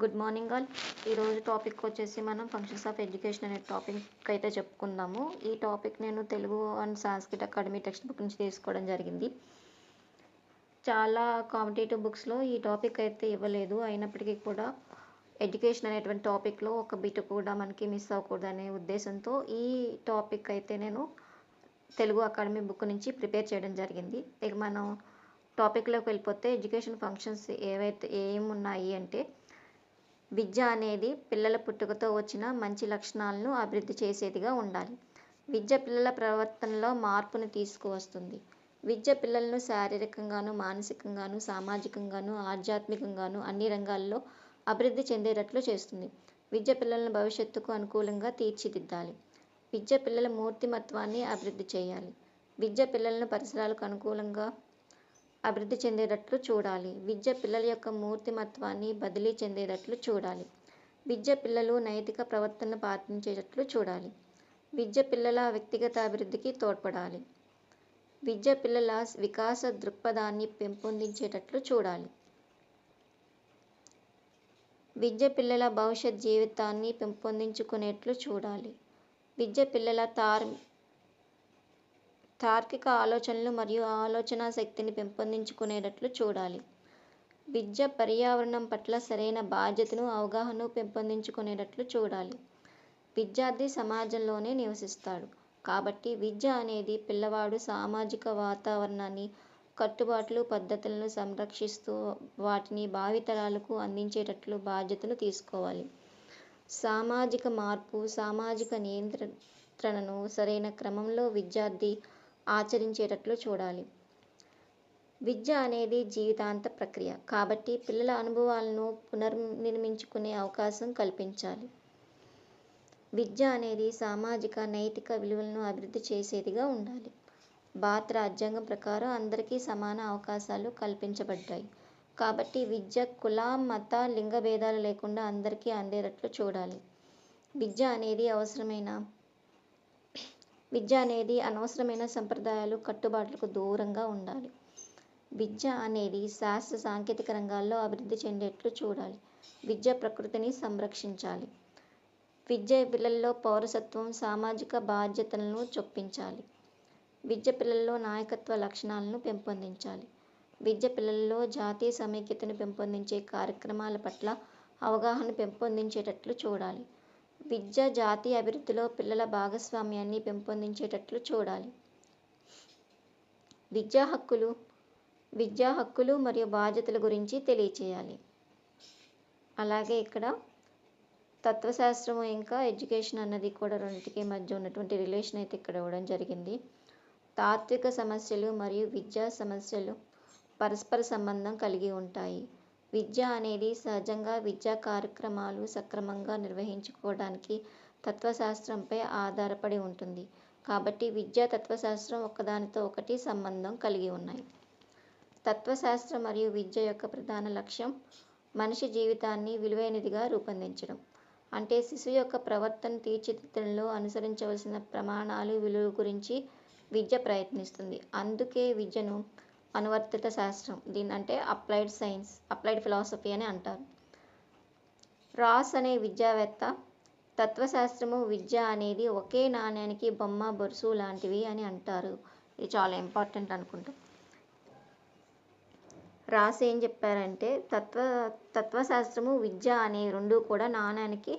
Good morning all ఈరోజు topic వచ్చేసి మనం ఫంక్షన్స్ ఆఫ్ ఎడ్యుకేషన్ అనే టాపిక్ అయితే చెప్పుకుందాము. ఈ టాపిక్ నేను Telugu and Sanskrit academy text book నుంచి తీసుకోవడం జరిగింది. చాలా కాంపిటేటివ్ బుక్స్లో ఈ టాపిక్ అయితే ఇవ్వలేదు. అయినప్పటికీ కూడా ఎడ్యుకేషన్ అనేటువంటి టాపిక్లో ఒక బిట్ కూడా మనకి మిస్ అవ్వకూడదు అనే ఉద్దేశంతో ఈ టాపిక్ అయితే నేను తెలుగు అకాడమీ బుక్ నుంచి ప్రిపేర్ చేయడం జరిగింది. ఇక మనం టాపిక్లోకి వెళ్ళిపోతే ఎడ్యుకేషన్ ఫంక్షన్స్ ఏవైతే ఏమున్నాయి అంటే విద్య అనేది పిల్లల పుట్టుకతో వచ్చిన మంచి లక్షణాలను అభివృద్ధి చేసేదిగా ఉండాలి. విద్య పిల్లల ప్రవర్తనలో మార్పును తీసుకువస్తుంది. విద్య పిల్లలను శారీరకంగాను మానసికంగాను సామాజికంగాను ఆధ్యాత్మికంగాను అన్ని రంగాల్లో అభివృద్ధి చెందేటట్లు చేస్తుంది. విద్య పిల్లలను భవిష్యత్తుకు అనుకూలంగా తీర్చిదిద్దాలి. విద్య పిల్లల మూర్తిమత్వాన్ని అభివృద్ధి చేయాలి. విద్య పిల్లలను పరిసరాలకు అనుకూలంగా అభివృద్ధి చెందేటట్లు చూడాలి. విద్య పిల్లల యొక్క మూర్తిమత్వాన్ని బదిలీ చెందేటట్లు చూడాలి. విద్య పిల్లలు నైతిక ప్రవర్తనను పాటించేటట్లు చూడాలి. విద్య పిల్లల వ్యక్తిగత అభివృద్ధికి తోడ్పడాలి. విద్య పిల్లల వికాస దృక్పథాన్ని పెంపొందించేటట్లు చూడాలి. విద్య పిల్లల భవిష్యత్ జీవితాన్ని పెంపొందించుకునేట్లు చూడాలి. విద్య పిల్లల తార్ తార్కిక ఆలోచనలు మరియు ఆలోచన శక్తిని పెంపొందించుకునేటట్లు చూడాలి. విద్య పర్యావరణం పట్ల సరైన బాధ్యతను అవగాహన పెంపొందించుకునేటట్లు చూడాలి. విద్యార్థి సమాజంలోనే నివసిస్తాడు. కాబట్టి విద్య అనేది పిల్లవాడు సామాజిక వాతావరణాన్ని కట్టుబాట్లు పద్ధతులను సంరక్షిస్తూ వాటిని భావితరాలకు అందించేటట్లు బాధ్యతను తీసుకోవాలి. సామాజిక మార్పు సామాజిక నియంత్రణను సరైన క్రమంలో విద్యార్థి ఆచరించేటట్లు చూడాలి. విద్య అనేది జీవితాంత ప్రక్రియ. కాబట్టి పిల్లల అనుభవాలను పునర్నిర్మించుకునే అవకాశం కల్పించాలి. విద్య అనేది సామాజిక నైతిక విలువలను అభివృద్ధి చేసేదిగా ఉండాలి. భారత రాజ్యాంగం ప్రకారం అందరికీ సమాన అవకాశాలు కల్పించబడ్డాయి. కాబట్టి విద్య కుల మత లింగ భేదాలు లేకుండా అందరికీ అందేటట్లు చూడాలి. విద్య అనేది అవసరమైన విద్య అనేది అనవసరమైన సంప్రదాయాలు కట్టుబాట్లకు దూరంగా ఉండాలి. విద్య అనేది శాస్త్ర సాంకేతిక రంగాల్లో అభివృద్ధి చెందేట్లు చూడాలి. విద్య ప్రకృతిని సంరక్షించాలి. విద్య పిల్లల్లో పౌరసత్వం సామాజిక బాధ్యతలను చొప్పించాలి. విద్య పిల్లల్లో నాయకత్వ లక్షణాలను పెంపొందించాలి. విద్య పిల్లల్లో జాతీయ సమైక్యతను పెంపొందించే కార్యక్రమాల పట్ల అవగాహన పెంపొందించేటట్లు చూడాలి. విద్య జాతీయ అభివృద్ధిలో పిల్లల భాగస్వామ్యాన్ని పెంపొందించేటట్లు చూడాలి. విద్యా హక్కులు విద్యా హక్కులు మరియు బాధ్యతల గురించి తెలియచేయాలి. అలాగే ఇక్కడ తత్వశాస్త్రము ఇంకా ఎడ్యుకేషన్ అన్నది కూడా రెండింటికి మధ్య ఉన్నటువంటి రిలేషన్ అయితే ఇక్కడ ఇవ్వడం జరిగింది. తాత్విక సమస్యలు మరియు విద్యా సమస్యలు పరస్పర సంబంధం కలిగి ఉంటాయి. విద్య అనేది సహజంగా విద్యా కార్యక్రమాలు సక్రమంగా నిర్వహించుకోవడానికి తత్వశాస్త్రంపై ఆధారపడి ఉంటుంది. కాబట్టి విద్యా తత్వశాస్త్రం ఒకదానితో ఒకటి సంబంధం కలిగి ఉన్నాయి. తత్వశాస్త్రం మరియు విద్య యొక్క ప్రధాన లక్ష్యం మనిషి జీవితాన్ని విలువైనదిగా రూపొందించడం. అంటే శిశువు యొక్క ప్రవర్తన తీర్చిదిద్దడంలో అనుసరించవలసిన ప్రమాణాలు విలువ గురించి విద్య ప్రయత్నిస్తుంది. అందుకే విద్యను అనువర్తిత శాస్త్రం. దీని అంటే అప్లైడ్ సైన్స్ అప్లైడ్ ఫిలాసఫీ అని అంటారు. రాస్ అనే విద్యావేత్త తత్వశాస్త్రము విద్య అనేది ఒకే నాణ్యానికి బొమ్మ బొరుసు లాంటివి అని అంటారు. ఇది చాలా ఇంపార్టెంట్ అనుకుంటా. రాస్ ఏం చెప్పారంటే తత్వ తత్వశాస్త్రము విద్య అనే రెండు కూడా నాణ్యానికి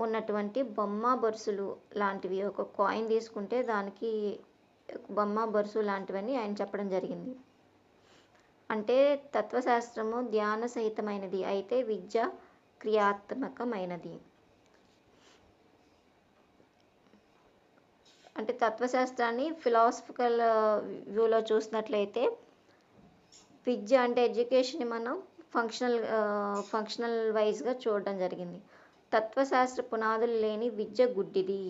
ఉన్నటువంటి బొమ్మ బొరుసులు లాంటివి. ఒక కాయిన్ తీసుకుంటే దానికి బొమ్మ బొరుసు లాంటివని ఆయన చెప్పడం జరిగింది. అంటే తత్వశాస్త్రము ధ్యాన సహితమైనది అయితే విద్య క్రియాత్మకమైనది. అంటే తత్వశాస్త్రాన్ని ఫిలాసఫికల్ వ్యూలో చూసినట్లయితే విద్య అంటే ఎడ్యుకేషన్ మనం ఫంక్షనల్ ఫంక్షనల్ వైజ్గా చూడడం జరిగింది. తత్వశాస్త్ర పునాదులు లేని విద్య గుడ్డిది.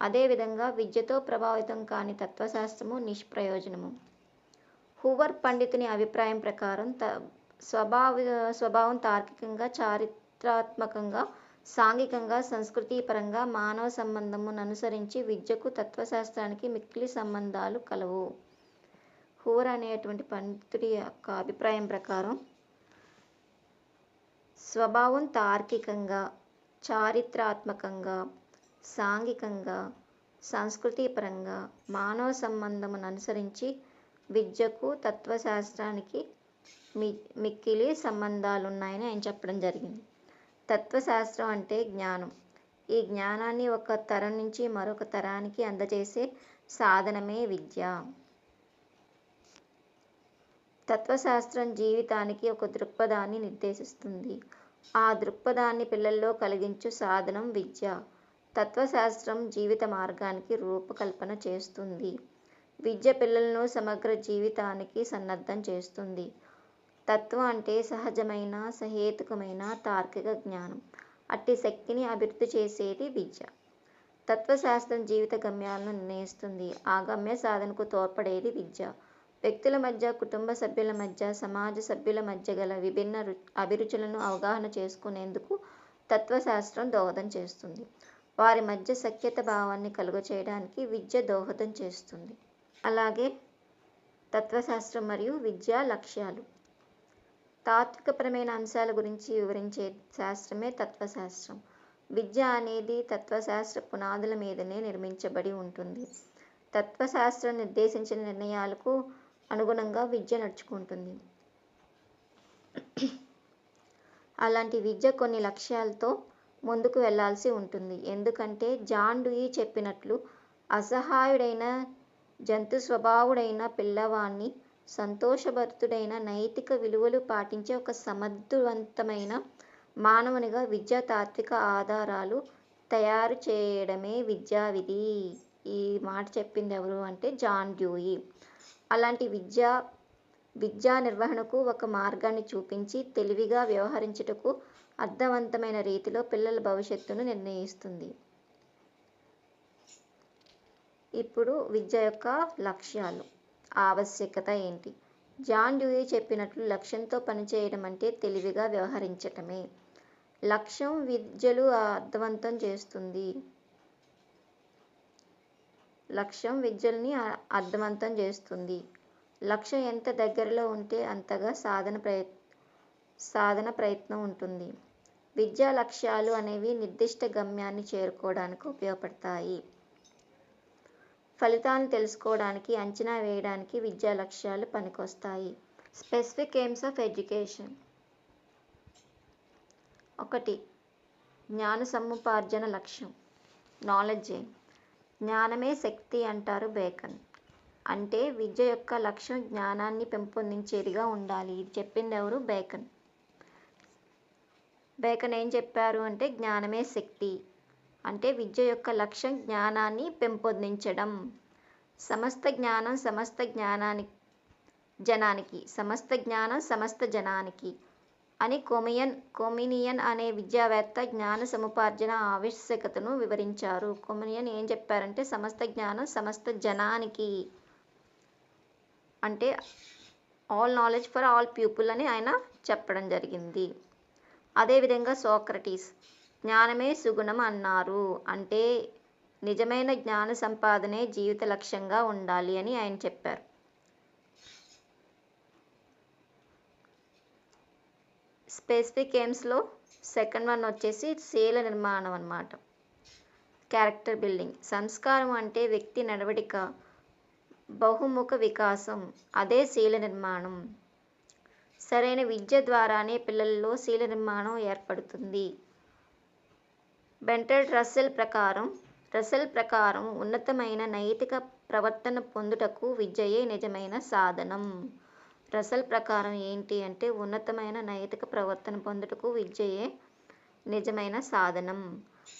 అదేవిధంగా విద్యతో ప్రభావితం కాని తత్వశాస్త్రము నిష్ప్రయోజనము. హూవర్ పండితుని అభిప్రాయం ప్రకారం త స్వభావ స్వభావం తార్కికంగా చారిత్రాత్మకంగా సాంఘికంగా సంస్కృతిపరంగా మానవ సంబంధమును అనుసరించి విద్యకు తత్వశాస్త్రానికి మిక్కిలి సంబంధాలు కలవు. హూవర్ అనేటువంటి పండితుడి యొక్క అభిప్రాయం ప్రకారం స్వభావం తార్కికంగా చారిత్రాత్మకంగా సాంఘికంగా సంస్కృతిపరంగా మానవ సంబంధమును అనుసరించి విద్యకు తత్వశాస్త్రానికి మి మిక్కిలి సంబంధాలున్నాయని ఆయన చెప్పడం జరిగింది. తత్వశాస్త్రం అంటే జ్ఞానం. ఈ జ్ఞానాన్ని ఒక తరం నుంచి మరొక తరానికి అందజేసే సాధనమే విద్య. తత్వశాస్త్రం జీవితానికి ఒక దృక్పథాన్ని నిర్దేశిస్తుంది. ఆ దృక్పథాన్ని పిల్లల్లో కలిగించు సాధనం విద్య. తత్వశాస్త్రం జీవిత మార్గానికి రూపకల్పన చేస్తుంది. విద్య పిల్లలను సమగ్ర జీవితానికి సన్నద్ధం చేస్తుంది. తత్వం అంటే సహజమైన సహేతుకమైన తార్కిక జ్ఞానం. అట్టి శక్తిని అభివృద్ధి చేసేది విద్య. తత్వశాస్త్రం జీవిత గమ్యాలను నిర్ణయిస్తుంది. ఆ గమ్య సాధనకు తోడ్పడేది విద్య. వ్యక్తుల మధ్య కుటుంబ సభ్యుల మధ్య సమాజ సభ్యుల మధ్య గల విభిన్న రు అభిరుచులను అవగాహన చేసుకునేందుకు తత్వశాస్త్రం దోహదం చేస్తుంది. వారి మధ్య సఖ్యత భావాన్ని కలుగచేయడానికి విద్య దోహదం చేస్తుంది. అలాగే తత్వశాస్త్రం మరియు విద్యా లక్ష్యాలు. తాత్వికపరమైన అంశాల గురించి వివరించే శాస్త్రమే తత్వశాస్త్రం. విద్య అనేది తత్వశాస్త్ర పునాదుల మీదనే నిర్మించబడి ఉంటుంది. తత్వశాస్త్రం నిర్దేశించిన నిర్ణయాలకు అనుగుణంగా విద్య నడుచుకుంటుంది. అలాంటి విద్య కొన్ని లక్ష్యాలతో ముందుకు వెళ్ళాల్సి ఉంటుంది. ఎందుకంటే జాన్ డూయి చెప్పినట్లు అసహాయుడైన జంతు స్వభావుడైన పిల్లవాణ్ణి సంతోషభరితుడైన నైతిక విలువలు పాటించే ఒక సమర్థవంతమైన మానవునిగా విద్యా తాత్విక ఆధారాలు తయారు చేయడమే విద్యా విధి. ఈ మాట చెప్పింది ఎవరు అంటే జాన్ డ్యూయి. అలాంటి విద్యా విద్యా నిర్వహణకు ఒక మార్గాన్ని చూపించి తెలివిగా వ్యవహరించుటకు అర్థవంతమైన రీతిలో పిల్లల భవిష్యత్తును నిర్ణయిస్తుంది. ఇప్పుడు విద్య యొక్క లక్ష్యాలు. ఆవశ్యకత ఏంటి? జాన్ డ్యూయి చెప్పినట్లు లక్ష్యంతో పనిచేయడం అంటే తెలివిగా వ్యవహరించటమే. లక్ష్యం విద్యలు అర్థవంతం చేస్తుంది. లక్ష్యం విద్యల్ని అర్థవంతం చేస్తుంది. లక్ష్యం ఎంత దగ్గరలో ఉంటే అంతగా సాధన ప్రయ సాధన ప్రయత్నం ఉంటుంది. విద్యా లక్ష్యాలు అనేవి నిర్దిష్ట గమ్యాన్ని చేరుకోవడానికి ఉపయోగపడతాయి. ఫలితాలను తెలుసుకోవడానికి అంచనా వేయడానికి విద్యా లక్ష్యాలు పనికొస్తాయి. Specific aims of education. ఒకటి జ్ఞాన సముపార్జన లక్ష్యం. నాలెడ్జ్ ఎయిమ్ జ్ఞానమే శక్తి అంటారు బేకన్. అంటే విద్య యొక్క లక్ష్యం జ్ఞానాన్ని పెంపొందించేదిగా ఉండాలి. ఇది చెప్పింది ఎవరు బేకన్. బేకన్ ఏం చెప్పారు అంటే జ్ఞానమే శక్తి. అంటే విద్య యొక్క లక్ష్యం జ్ఞానాన్ని పెంపొందించడం. సమస్త జ్ఞానం సమస్త జ్ఞానానికి జనానికి సమస్త జ్ఞానం సమస్త జనానికి అని కొమియన్ కొమినియన్ అనే విద్యావేత్త జ్ఞాన సముపార్జన ఆవశ్యకతను వివరించారు. కొమినియన్ ఏం చెప్పారంటే సమస్త జ్ఞానం సమస్త జనానికి అంటే all knowledge for all people అని ఆయన చెప్పడం జరిగింది. అదేవిధంగా సోక్రటీస్ జ్ఞానమే సుగుణం అన్నారు. అంటే నిజమైన జ్ఞాన సంపాదనే జీవిత లక్ష్యంగా ఉండాలి అని ఆయన చెప్పారు. స్పెసిఫిక్ ఎయిమ్స్లో సెకండ్ వన్ వచ్చేసి శీల నిర్మాణం అన్నమాట. Character building. సంస్కారం అంటే వ్యక్తి నడవడిక బహుముఖ వికాసం. అదే శీల నిర్మాణం. సరైన విద్య ద్వారానే పిల్లల్లో శీల నిర్మాణం ఏర్పడుతుంది. బెంటెడ్ రస్సెల్ ప్రకారం రస్సెల్ ప్రకారం ఉన్నతమైన నైతిక ప్రవర్తన పొందుటకు విద్యయే నిజమైన సాధనం. రస్సెల్ ప్రకారం ఏంటి అంటే ఉన్నతమైన నైతిక ప్రవర్తన పొందుటకు విద్యయే నిజమైన సాధనం.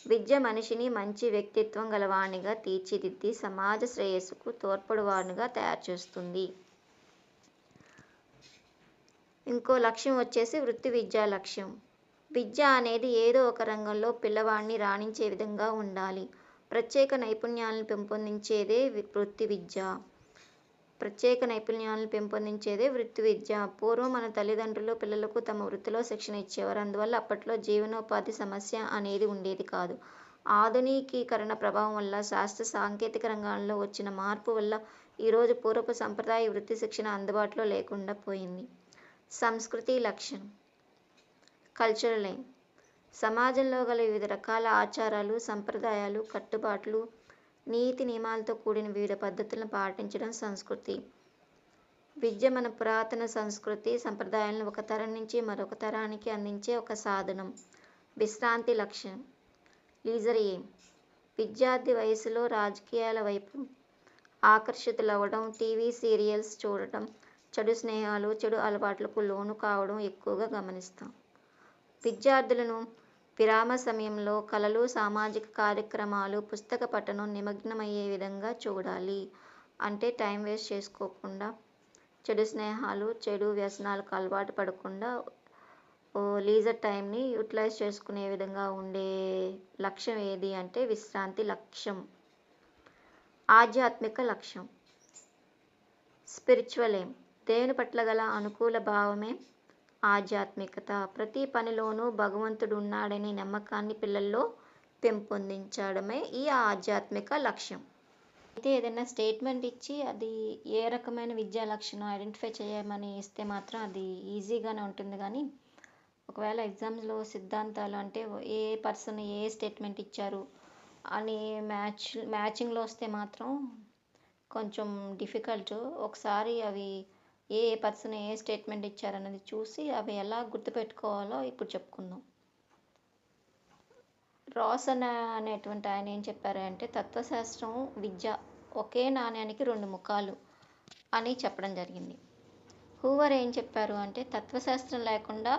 విద్య మనిషిని మంచి వ్యక్తిత్వం గలవాణిగా తీర్చిదిద్ది సమాజ శ్రేయస్సుకు తోడ్పడువానిగా తయారు చేస్తుంది. ఇంకో లక్ష్యం వచ్చేసి వృత్తి విద్యా లక్ష్యం. విద్య అనేది ఏదో ఒక రంగంలో పిల్లవాడిని రాణించే విధంగా ఉండాలి. ప్రత్యేక నైపుణ్యాలను పెంపొందించేదే వృత్తి విద్య. ప్రత్యేక నైపుణ్యాలను పెంపొందించేదే వృత్తి విద్య. పూర్వం మన తల్లిదండ్రులు పిల్లలకు తమ వృత్తిలో శిక్షణ ఇచ్చేవారు. అందువల్ల అప్పట్లో జీవనోపాధి సమస్య అనేది ఉండేది కాదు. ఆధునికీకరణ ప్రభావం వల్ల శాస్త్ర సాంకేతిక రంగాల్లో వచ్చిన మార్పు వల్ల ఈరోజు పూర్వపు సంప్రదాయ వృత్తి శిక్షణ అందుబాటులో లేకుండా పోయింది. సంస్కృతి లక్ష్యం కల్చరల్ సమాజంలో గల వివిధ రకాల ఆచారాలు సంప్రదాయాలు కట్టుబాట్లు నీతి నియమాలతో కూడిన వివిధ పద్ధతులను పాటించడం సంస్కృతి. విద్య మన పురాతన సంస్కృతి సంప్రదాయాలను ఒక తరం నుంచి మరొక తరానికి అందించే ఒక సాధనం. విశ్రాంతి లక్ష్యం లీజర్ ఎయిమ్. విద్యార్థి వయసులో రాజకీయాల వైపు ఆకర్షితులవ్వడం టీవీ సీరియల్స్ చూడటం చెడు స్నేహాలు చెడు అలవాట్లకు లోను కావడం ఎక్కువగా గమనిస్తాం. విద్యార్థులను విరామ సమయంలో కళలు సామాజిక కార్యక్రమాలు పుస్తక పఠనం నిమగ్నమయ్యే విధంగా చూడాలి. అంటే టైం వేస్ట్ చేసుకోకుండా చెడు స్నేహాలు చెడు వ్యసనాలకు అలవాటు పడకుండా లీజర్ టైంని యూటిలైజ్ చేసుకునే విధంగా ఉండే లక్ష్యం ఏది అంటే విశ్రాంతి లక్ష్యం. ఆధ్యాత్మిక లక్ష్యం. స్పిరిచువల్ ఏం? దేవుని పట్ల గల అనుకూల భావమే ఆధ్యాత్మికత. ప్రతి పనిలోనూ భగవంతుడు ఉన్నాడనే నమ్మకాన్ని పిల్లల్లో పెంపొందించడమే ఈ ఆధ్యాత్మిక లక్ష్యం. అయితే ఏదైనా స్టేట్మెంట్ ఇచ్చి అది ఏ రకమైన విద్యా లక్ష్యం ఐడెంటిఫై చేయమని ఇస్తే మాత్రం అది ఈజీగానే ఉంటుంది. కానీ ఒకవేళ ఎగ్జామ్స్లో సిద్ధాంతాలు అంటే ఏ పర్సన్ ఏ స్టేట్మెంట్ ఇచ్చారు అని మ్యాచ్ మ్యాచింగ్లో వస్తే మాత్రం కొంచెం డిఫికల్ట్. ఒకసారి అవి ఏ ఏ పర్సన్ ఏ స్టేట్మెంట్ ఇచ్చారన్నది చూసి అవి ఎలా గుర్తుపెట్టుకోవాలో ఇప్పుడు చెప్పుకుందాం. రాస్ అనే అనేటువంటి ఆయన ఏం చెప్పారంటే తత్వశాస్త్రం విద్య ఒకే నాణ్యానికి రెండు ముఖాలు అని చెప్పడం జరిగింది. హూవర్ ఏం చెప్పారు అంటే తత్వశాస్త్రం లేకుండా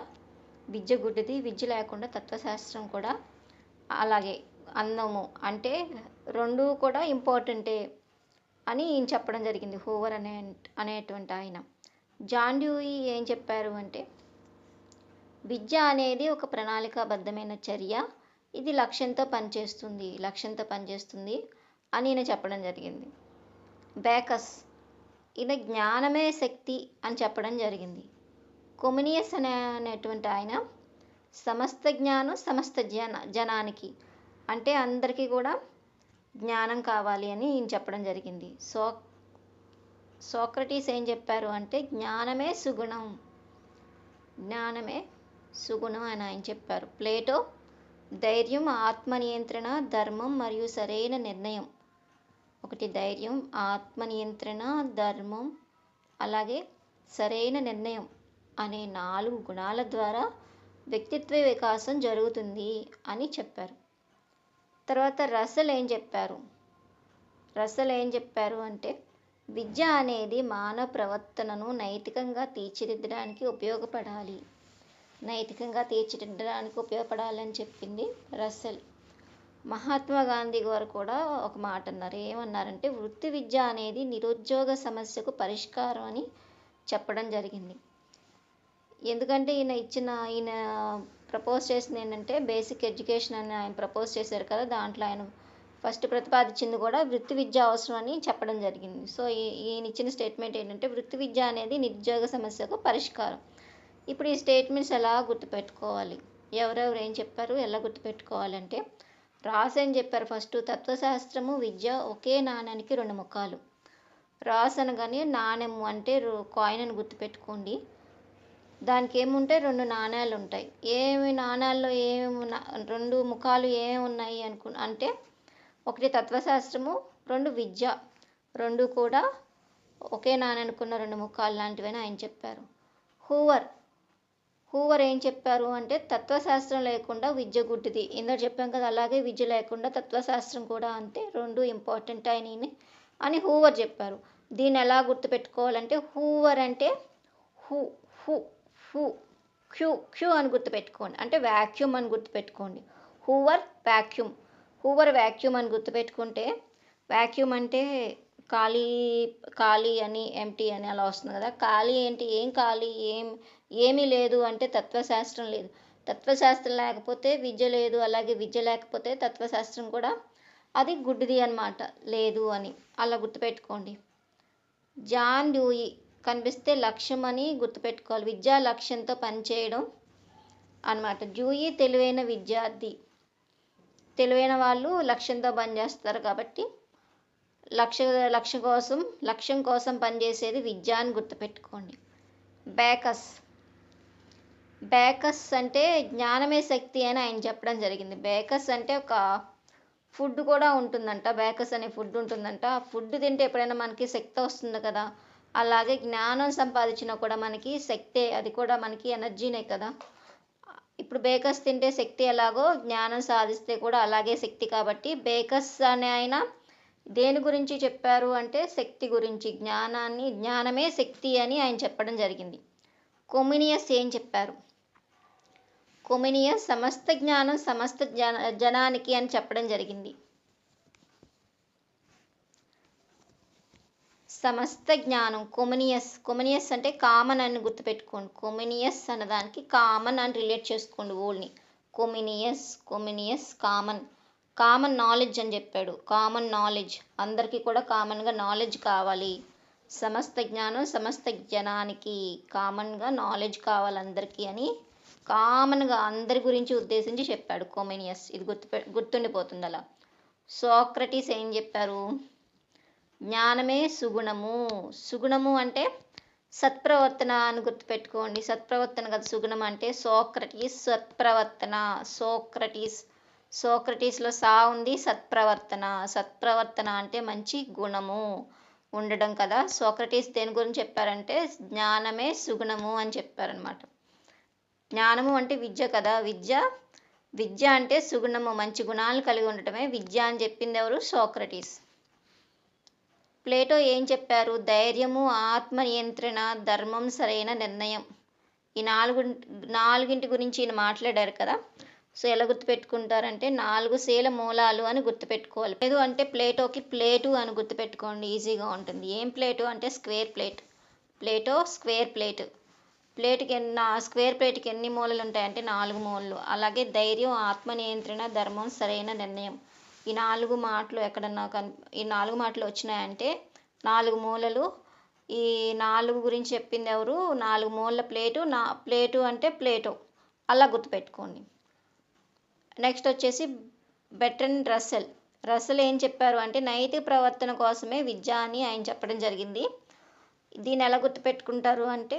విద్య గుడ్డిది విద్య లేకుండా తత్వశాస్త్రం కూడా అలాగే అందము అంటే రెండు కూడా ఇంపార్టెంటే అని ఈయన చెప్పడం జరిగింది హూవర్ అనే అనేటువంటి ఆయన. జాన్ డ్యూయి ఏం చెప్పారు అంటే విద్య అనేది ఒక ప్రణాళికాబద్ధమైన చర్య. ఇది లక్ష్యంతో పనిచేస్తుంది లక్ష్యంతో పనిచేస్తుంది అని ఈయన చెప్పడం జరిగింది. బేకస్ ఇది జ్ఞానమే శక్తి అని చెప్పడం జరిగింది. కొమినియస్ అనే అనేటువంటి ఆయన సమస్త జ్ఞానం సమస్త జన జనానికి అంటే అందరికీ కూడా జ్ఞానం కావాలి అని ఈయన చెప్పడం జరిగింది. సో సోక్రటీస్ ఏం చెప్పారు అంటే జ్ఞానమే సుగుణం. జ్ఞానమే సుగుణం అని ఆయన చెప్పారు. ప్లేటో ధైర్యం ఆత్మ నియంత్రణ ధర్మం మరియు సరైన నిర్ణయం. ఒకటి ధైర్యం ఆత్మ నియంత్రణ ధర్మం అలాగే సరైన నిర్ణయం అనే నాలుగు గుణాల ద్వారా వ్యక్తిత్వ వికాసం జరుగుతుంది అని చెప్పారు. తర్వాత రసల్ ఏం చెప్పారు? రసల్ ఏం చెప్పారు అంటే విద్య అనేది మానవ ప్రవర్తనను నైతికంగా తీర్చిదిద్దడానికి ఉపయోగపడాలి. నైతికంగా తీర్చిదిద్దడానికి ఉపయోగపడాలని చెప్పింది రసల్ మహాత్మా గాంధీ గారు కూడా ఒక మాట అన్నారు. ఏమన్నారంటే వృత్తి విద్య అనేది నిరుద్యోగ సమస్యకు పరిష్కారం అని చెప్పడం జరిగింది. ఎందుకంటే ఈయన ఇచ్చిన ఈయన ప్రపోజ్ చేసింది ఏంటంటే బేసిక్ ఎడ్యుకేషన్ అని ఆయన ప్రపోజ్ చేశారు కదా దాంట్లో ఆయన ఫస్ట్ ప్రతిపాదించింది కూడా వృత్తి విద్య అవసరం అని చెప్పడం జరిగింది. సో ఈయన ఇచ్చిన స్టేట్మెంట్ ఏంటంటే వృత్తి విద్య అనేది నిరుద్యోగ సమస్యకు పరిష్కారం. ఇప్పుడు ఈ స్టేట్మెంట్స్ ఎలా గుర్తుపెట్టుకోవాలి? ఎవరెవరు ఏం చెప్పారు? ఎలా గుర్తుపెట్టుకోవాలంటే రాస్ అని చెప్పారు ఫస్ట్ తత్వశాస్త్రము విద్య ఒకే నాణ్యానికి రెండు ముఖాలు. రాస్ అనగానే నాణ్యము అంటే కాయిన్ అని గుర్తుపెట్టుకోండి. దానికి ఏముంటాయి? రెండు నాణ్యాలు ఉంటాయి ఏమి నాణ్యాల్లో ఏమి రెండు ముఖాలు ఏమి ఉన్నాయి అనుకు అంటే ఒకటి తత్వశాస్త్రము రెండు విద్య. రెండు కూడా ఒకే నాననుకున్న రెండు ముఖాలు లాంటివని ఆయన చెప్పారు. హూవర్. హూవర్ ఏం చెప్పారు అంటే తత్వశాస్త్రం లేకుండా విద్య గుడ్డిది. ఇందులో చెప్పాం కదా అలాగే విద్య లేకుండా తత్వశాస్త్రం కూడా అంతే రెండు ఇంపార్టెంట్ అయినవి అని హూవర్ చెప్పారు. దీన్ని ఎలా గుర్తుపెట్టుకోవాలంటే హూవర్ అంటే who who who Q Q అని గుర్తుపెట్టుకోండి. అంటే వ్యాక్యూమ్ అని గుర్తుపెట్టుకోండి. హూవర్ వ్యాక్యూమ్ హూవర్ వ్యాక్యూమ్ అని గుర్తుపెట్టుకుంటే వ్యాక్యూమ్ అంటే ఖాళీ ఖాళీ అని ఎంటీ అని అలా వస్తుంది కదా. ఖాళీ ఏంటి? ఏం ఖాళీ? ఏం ఏమీ లేదు అంటే తత్వశాస్త్రం లేదు. తత్వశాస్త్రం లేకపోతే విద్య లేదు అలాగే విద్య లేకపోతే తత్వశాస్త్రం కూడా అది గుడ్డిది అనమాట లేదు అని అలా గుర్తుపెట్టుకోండి. జాన్ డ్యూయి కనిపిస్తే లక్ష్యం అని గుర్తుపెట్టుకోవాలి. విద్యా లక్ష్యంతో పనిచేయడం అనమాట డ్యూయి తెలివైన విద్యార్థి. తెలివైన వాళ్ళు లక్ష్యంతో పనిచేస్తారు కాబట్టి లక్ష్య లక్ష్యం కోసం లక్ష్యం కోసం పనిచేసేది విద్య అని గుర్తుపెట్టుకోండి. బ్యాకస్ బ్యాకస్ అంటే జ్ఞానమే శక్తి అని ఆయన చెప్పడం జరిగింది. బ్యాకస్ అంటే ఒక ఫుడ్ కూడా ఉంటుందంట. బ్యాకస్ అనే ఫుడ్ ఉంటుందంట. ఆ ఫుడ్ తింటే ఎప్పుడైనా మనకి శక్తి వస్తుంది కదా. అలాగే జ్ఞానం సంపాదించినా కూడా మనకి శక్తే అది కూడా మనకి ఎనర్జీనే కదా. ఇప్పుడు బేకస్ తింటే శక్తి ఎలాగో జ్ఞానం సాధిస్తే కూడా అలాగే శక్తి కాబట్టి బేకస్ అనే ఆయన దేని గురించి చెప్పారు అంటే శక్తి గురించి జ్ఞానాన్ని జ్ఞానమే శక్తి అని ఆయన చెప్పడం జరిగింది. కొమినియస్ ఏం చెప్పారు? కొమినియస్ సమస్త జ్ఞానం సమస్త జన జనానికి అని చెప్పడం జరిగింది. సమస్త జ్ఞానం కొమినియస్ కొమినియస్ అంటే కామన్ అని గుర్తుపెట్టుకోండి. కొమినియస్ అన్నదానికి కామన్ అని రిలేట్ చేసుకోండి ఓల్ని Comenius Comenius common. Common knowledge అని చెప్పాడు. Common knowledge. అందరికీ కూడా కామన్గా నాలెడ్జ్ కావాలి. సమస్త జ్ఞానం సమస్త జనానికి కామన్గా నాలెడ్జ్ కావాలి అందరికీ అని కామన్గా అందరి గురించి ఉద్దేశించి చెప్పాడు కొమినియస్. ఇది గుర్తు గుర్తుండిపోతుంది అలా. సోక్రటీస్ ఏం చెప్పారు? జ్ఞానమే సుగుణము. సుగుణము అంటే సత్ప్రవర్తన అని గుర్తుపెట్టుకోండి. సత్ప్రవర్తన కదా సుగుణం అంటే సోక్రటీస్ సత్ప్రవర్తన. సోక్రటీస్. సోక్రటీస్లో సా ఉంది సత్ప్రవర్తన. సత్ప్రవర్తన అంటే మంచి గుణము ఉండడం కదా. సోక్రటీస్ దేని గురించి చెప్పారంటే జ్ఞానమే సుగుణము అని చెప్పారనమాట జ్ఞానము అంటే విద్య కదా. విద్య విద్య అంటే సుగుణము. మంచి గుణాలు కలిగి ఉండటమే విద్య అని చెప్పింది ఎవరు? సోక్రటీస్. ప్లేటో ఏం చెప్పారు? ధైర్యము ఆత్మ నియంత్రణ ధర్మం సరైన నిర్ణయం. ఈ నాలుగు నాలుగింటి గురించి ఈయన మాట్లాడారు కదా? సో ఎలా గుర్తుపెట్టుకుంటారంటే నాలుగు శీల మూలాలు అని గుర్తుపెట్టుకోవాలి. లేదు అంటే ప్లేటోకి ప్లేటు అని గుర్తుపెట్టుకోండి ఈజీగా ఉంటుంది. ఏం ప్లేటు అంటే square plate. Plato square plate. ప్లేట్కి ఎన్ని స్క్వేర్ ప్లేట్కి ఎన్ని మూలలు ఉంటాయంటే నాలుగు మూలలు. అలాగే ధైర్యం ఆత్మ నియంత్రణ ధర్మం సరైన నిర్ణయం. ఈ నాలుగు మాటలు ఎక్కడన్నా కన్ ఈ నాలుగు మాటలు వచ్చినాయంటే నాలుగు మూలలు. ఈ నాలుగు గురించి చెప్పింది ఎవరు? నాలుగు మూలల ప్లేటు. నా ప్లేటు అంటే ప్లేటో. అలా గుర్తుపెట్టుకోండి. నెక్స్ట్ వచ్చేసి బెటన్ రసెల్ రసెల్ ఏం చెప్పారు అంటే నైతిక ప్రవర్తన కోసమే విద్య అని ఆయన చెప్పడం జరిగింది. దీన్ని ఎలా గుర్తుపెట్టుకుంటారు అంటే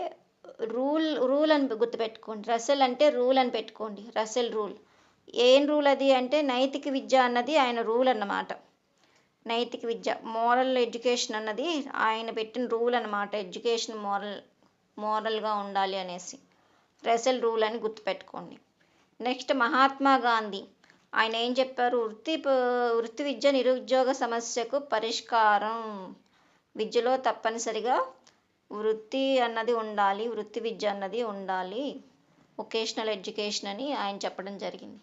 రూల్ రూల్ అని గుర్తుపెట్టుకోండి. రసెల్ అంటే రూల్ అని పెట్టుకోండి. Russell rule. ఏం రూల్ అది అంటే నైతిక విద్య అన్నది ఆయన రూల్ అన్నమాట నైతిక విద్య మోరల్ ఎడ్యుకేషన్ అన్నది ఆయన పెట్టిన రూల్ అన్నమాట ఎడ్యుకేషన్ మోరల్ మోరల్గా ఉండాలి అనేసి. రెసల్ రూల్ అని గుర్తుపెట్టుకోండి. నెక్స్ట్ మహాత్మా గాంధీ. ఆయన ఏం చెప్పారు? వృత్తి వృత్తి విద్య నిరుద్యోగ సమస్యకు పరిష్కారం. విద్యలో తప్పనిసరిగా వృత్తి అన్నది ఉండాలి వృత్తి విద్య అన్నది ఉండాలి. వొకేషనల్ ఎడ్యుకేషన్ అని ఆయన చెప్పడం జరిగింది.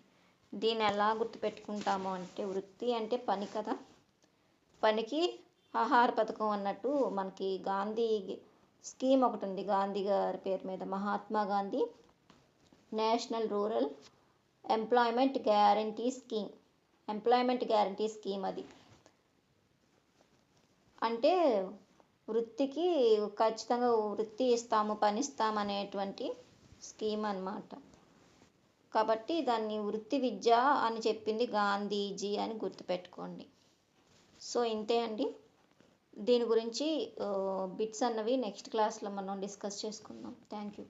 దీన్ని ఎలా గుర్తుపెట్టుకుంటాము అంటే వృత్తి అంటే పని కదా. పనికి ఆహార పథకం అన్నట్టు మనకి గాంధీ స్కీమ్ ఒకటి ఉంది. గాంధీ గారి పేరు మీద Mahatma Gandhi national rural employment guarantee scheme. Employment guarantee scheme అది. అంటే వృత్తికి ఖచ్చితంగా వృత్తి ఇస్తాము పని అనేటువంటి స్కీమ్ అన్నమాట. కాబట్టి దాన్ని వృత్తి విద్య అని చెప్పింది గాంధీజీ అని గుర్తుపెట్టుకోండి. సో ఇంతే అండి. దీని గురించి బిట్స్ అన్నవి నెక్స్ట్ క్లాస్లో మనం డిస్కస్ చేసుకుందాం. Thank you.